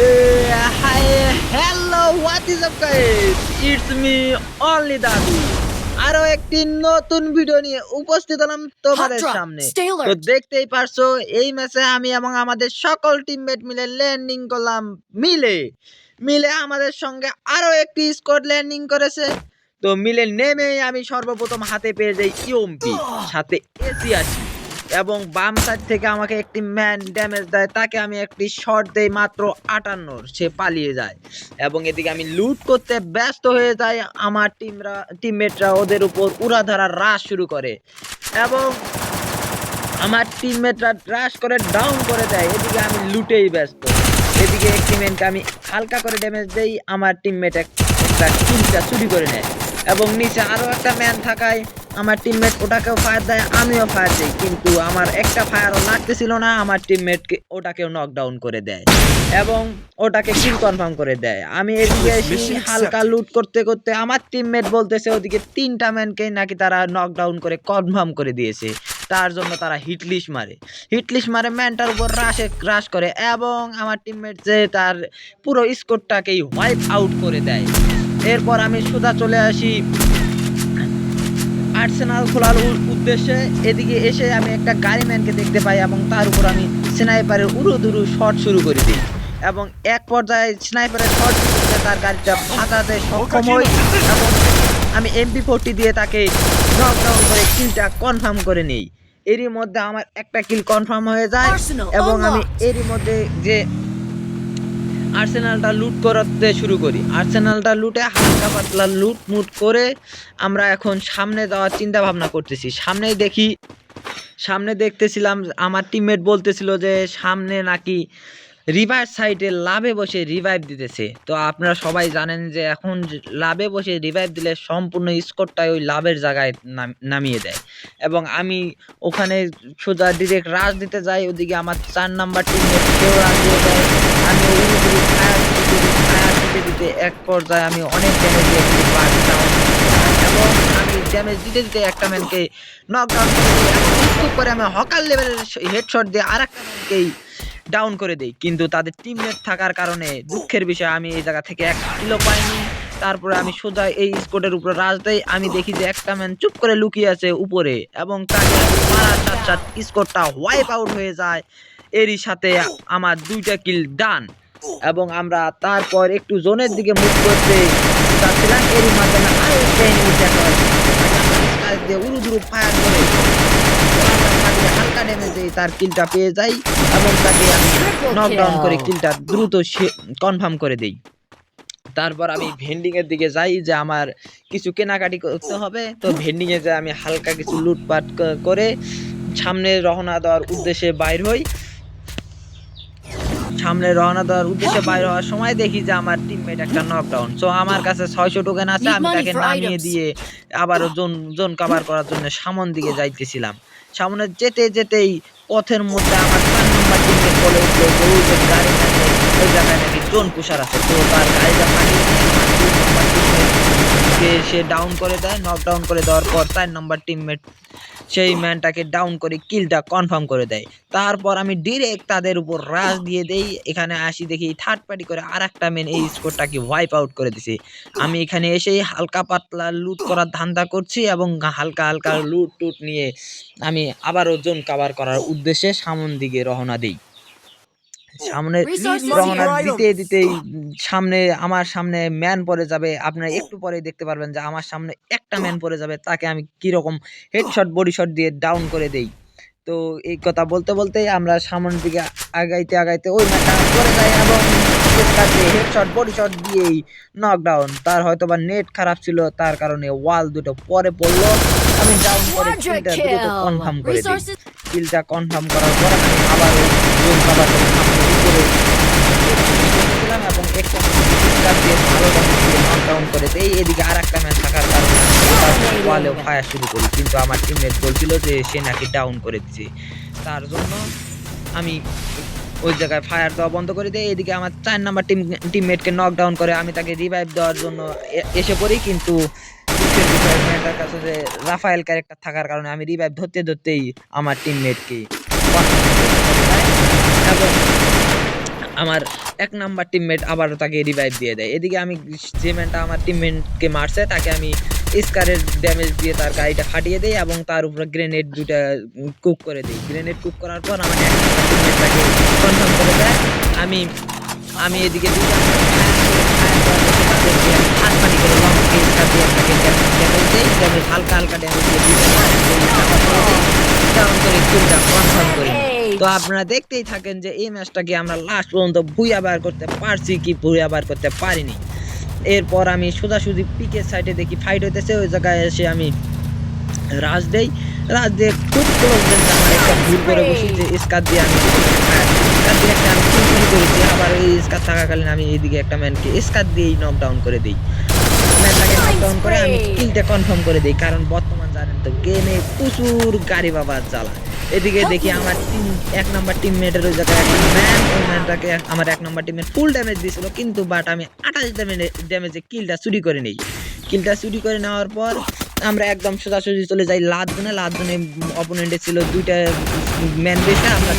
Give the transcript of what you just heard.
Hey, hi, hello, what is up guys? It's me, only দাদু আরও একটি নতুন ভিডিও নিয়ে উপস্থিত হলাম তোমাদের সামনে। তো দেখতেই পারছ এই ম্যাচে আমি এবং আমাদের সকল টিমমেট মিলে ল্যান্ডিং করলাম মিলে। মিলে আমাদের সঙ্গে আরও একটি স্কোয়াড ল্যান্ডিং করেছে। তো মিলে নেমেই আমি সর্বপ্রথম হাতে পেয়ে যাই ইউএমপি সাথে এসি আছি এবং বাম সাইড থেকে আমাকে একটি ম্যান ড্যামেজ দেয়। তাকে আমি একটি শট দেই মাত্র আটান্নর সে পালিয়ে যায়। এবং এদিকে আমি লুট করতে ব্যস্ত হয়ে যাই। আমার টিমরা টিমমেটরা ওদের উপর উড়াধারা রাশ শুরু করে। এবং আমার টিমমেটরা রাশ করে ডাউন করে দেয়। এদিকে আমি লুটেই ব্যস্ত। এদিকে একটি ম্যানকে আমি হালকা করে ড্যামেজ দেই। আমার টিমমেট একটা কিলটা চুরি করে নেয়। এবং নিচে আরও একটা ম্যান থাকায় আমার টিমমেট ওটাকেও ফায়ার দেয় আমিও ফায়ার দিই কিন্তু আমার একটা ফায়ারও লাগতেছিল না আমার টিমমেটকে ওটাকেও নকডাউন করে দেয় এবং ওটাকে কিল কনফার্ম করে দেয়। আমি এদিকে এসে হালকা লুট করতে করতে আমার টিমমেট বলতেছে ওদিকে তিনটা ম্যানকে নাকি তারা নকডাউন করে কনফার্ম করে দিয়েছে তার জন্য তারা হিটলিশ মারে। হিটলিশ মারে ম্যানটার উপর রাশে ক্রাশ করে এবং আমার টিমমেট যে তার পুরো স্কোরটাকেই হোয়াইপ আউট করে দেয়। এরপর আমি সোজা চলে আসি। আর্সেনাল খোলার উদ্দেশ্যে এদিকে এসে আমি একটা গাড়ি ম্যানকে দেখতে পাই এবং তার উপর আমি স্নাইপারের উড়ু দুরু শট শুরু করে দিই এবং এক পর্যায়ে স্নাইপারের শট তার গাড়িটা ফাঁকাতে সক্ষম হই এবং আমি এমপি ফোরটি দিয়ে তাকে নকডাউন করে কিলটা কনফার্ম করে নিই। এরই মধ্যে আমার একটা কিল কনফার্ম হয়ে যায় এবং আমি এরই মধ্যে যে আর্সেনালটা লুট করতে শুরু করি। আর্সেনালটা লুটে হালকা পাতলা লুট মুট করে আমরা এখন সামনে যাওয়ার চিন্তা ভাবনা করতেছি। সামনেই দেখি, সামনে দেখতেছিলাম, আমার টিমমেট বলতেছিল যে সামনে নাকি রিভার সাইডে লাভে বসে রিভাইভ দিতেছে। তো আপনারা সবাই জানেন যে এখন লাভে বসে রিভাইভ দিলে সম্পূর্ণ স্কোরটাই ওই লাভের জায়গায় নাম- নামিয়ে দেয়। এবং আমি ওখানে সোজা ডিরেক্ট রাশ দিতে যাই, ওদিকে আমার চার নাম্বার কেউ রাশ দিয়ে দেয়। আমি দিতে দিতে এক পর্যায়ে আমি অনেক ড্যামেজ দিয়ে এবং আমি ড্যামেজ দিতে দিতে একটা ম্যানকে এবং খুব করে আমি হকার লেভেলের হেডশট দিয়ে আর একটা ম্যানকেই ডাউন করে দিই। কিন্তু তাদের টিমমেট থাকার কারণে দুঃখের বিষয়, আমি এই জায়গা থেকে এক কিলো পাইনি। তারপরে আমি সোজা এই স্কোটের উপরে রাজ দেই। আমি দেখি যে একটা ম্যান চুপ করে লুকিয়ে আছে উপরে এবং তাকে মারার সাথে সাথে স্কোরটা হোয়াইপ আউট হয়ে যায়। এরই সাথে আমার দুইটা কিল ডান এবং আমরা তারপর একটু জোনের দিকে মুভ করতে যাচ্ছিলাম। এরই মাধ্যমে আরও একটা enemy দেখা হয়। ফায়ার করে তাকে হালকা ড্যামেজ দিয়ে তার কিলটা পেয়ে যাই এবং তাকে আমি নকডাউন করে কিলটা দ্রুত কনফার্ম করে দেই। তারপর আমি ভেন্ডিং এর দিকে যাই যে আমার কিছু কেনাকাটি করতে হবে। তো ভেন্ডিং এ যে আমি হালকা কিছু লুটপাট করে সামনে রওনা দেওয়ার উদ্দেশ্যে বাইর হই। সামনে রওনা দেওয়ার উদ্দেশ্যে বাইর হওয়ার সময় দেখি যে আমার টিমমেট একটা নকডাউন সো আমার কাছে ছয়শো টোকেন আছে আমি তাকে নামিয়ে দিয়ে আবারও জোন জোন কভার করার জন্য সামন দিকে যাইতেছিলাম। সামনে যেতে যেতেই পথের মধ্যে আমার চার নম্বর তিনটে বলে উঠল যে গাড়ি থাকে ওই জায়গায় নাকি জোন পুষার আছে, তো তার গাড়িটা আমার দুই নম্বর টিমমেটকে সে ডাউন করে দেয় নক ডাউন করে দেওয়ার পর চার নম্বর টিমমেট সেই ম্যানটাকে ডাউন করে কিলটা কনফার্ম করে দেয়। তারপর আমি ডিরেক্ট তাদের উপর রাশ দিয়ে দেই। এখানে আসি দেখি থার্ড পার্টি করে আর একটা মেন এই স্কোরটাকে ওয়াইপ আউট করে দিছে। আমি এখানে এসেই হালকা পাতলা লুট করার ধান্দা করছি এবং হালকা হালকা লুট টুট নিয়ে আমি আবারও জোন কাভার করার উদ্দেশ্যে সামন দিকে রওনা দিই। সামনে রওনা দিতে দিতেই সামনে আমার সামনে ম্যান পরে যাবে। আপনারা একটু পরে দেখতে পারবেন যে আমার সামনে একটা ম্যান পরে যাবে তাকে আমি কীরকম হেডশট বডি শট দিয়ে ডাউন করে দেই। তো এই কথা বলতে বলতে আমরা সামনের দিকে আগাইতে আগাইতে ওই ম্যানটা পরে যাই এবং হেডশট বডি শট দিয়েই নকডাউন তার হয়তো বা নেট খারাপ ছিল তার কারণে ওয়াল দুটো পরে পড়ল। আমি ডাউন করে কিলটা দ্রুত কনফার্ম করে দিই কিলটা কনফার্ম করার পর আমি আবার জোন কভার করে এবং একটা দিয়ে ভালো দিয়ে নকডাউন করে দেই এদিকে আর একটা ম্যাচ থাকার কারণে ওয়ালেও ফায়ার শুরু করি। কিন্তু আমার টিমমেট বলছিল যে সে নাকি ডাউন করে দিচ্ছে তার জন্য আমি ওই জায়গায় ফায়ার দেওয়া বন্ধ করে দেয় এদিকে আমার চার নাম্বার টিম টিমমেটকে নকডাউন করে আমি তাকে রিভাইভ দেওয়ার জন্য এসে পড়ি। কিন্তু কাছে যে রাফায়েল ক্যারেক্টার থাকার কারণে আমি রিভাইভ ধরতে ধরতেই আমার টিমমেটকে আমার এক নাম্বার টিমমেট আবারও তাকে রিভাইভ দিয়ে দেয়। এদিকে আমি যে ম্যানটা আমার টিমমেটকে মারছে, তাকে আমি স্কারের ড্যামেজ দিয়ে তার গাড়িটা ফাটিয়ে দেয় এবং তার উপরে গ্রেনেড দুটা কুক করে দিই গ্রেনেড কুক করার পর আমার এক কনফার্ম করে দেয়। আমি আমি এদিকে দিয়ে দিয়ে তো আপনারা দেখতেই থাকেন যে এই ম্যাচটাকে আমরা লাস্ট পর্যন্ত ভুইয়া বার করতে পারছি কি ভুইয়া বার করতে পারিনি। এরপর আমি সোজাসুজি পিকের সাইডে দেখি ফাইট হইতেছে, ওই জায়গায় এসে আমি রাজ দেই। রাজ দিয়ে খুব ক্লোজ আমার একটা ভুল করে বসি, যে দিয়ে আমি স্কার দিয়ে আমি আবার ওই স্কার থাকাকালীন আমি এইদিকে একটা ম্যানকে স্কার দিয়েই নকডাউন করে দিই। ম্যানটাকে নকডাউন করে আমি কিলটা কনফার্ম করে দিই কারণ বর্তমান জানেন তো গেমে প্রচুর গাড়ি বাবার জ্বালা। এদিকে দেখি আমার টিম এক নাম্বার টিমমেটের ওই জায়গায় একটা ম্যান ওই ম্যানটাকে আমার এক নাম্বার টিমের ফুল ড্যামেজ দিয়েছিল কিন্তু বাট আমি আঠাশ ড্যামেজে ড্যামেজে কিলটা চুরি করে নিই। কিলটা চুরি করে নেওয়ার পর আমরা একদম সোজাসুজি চলে যাই লাদ লাদ অপোনেন্টে ছিল দুইটা ম্যান বেসে আমরা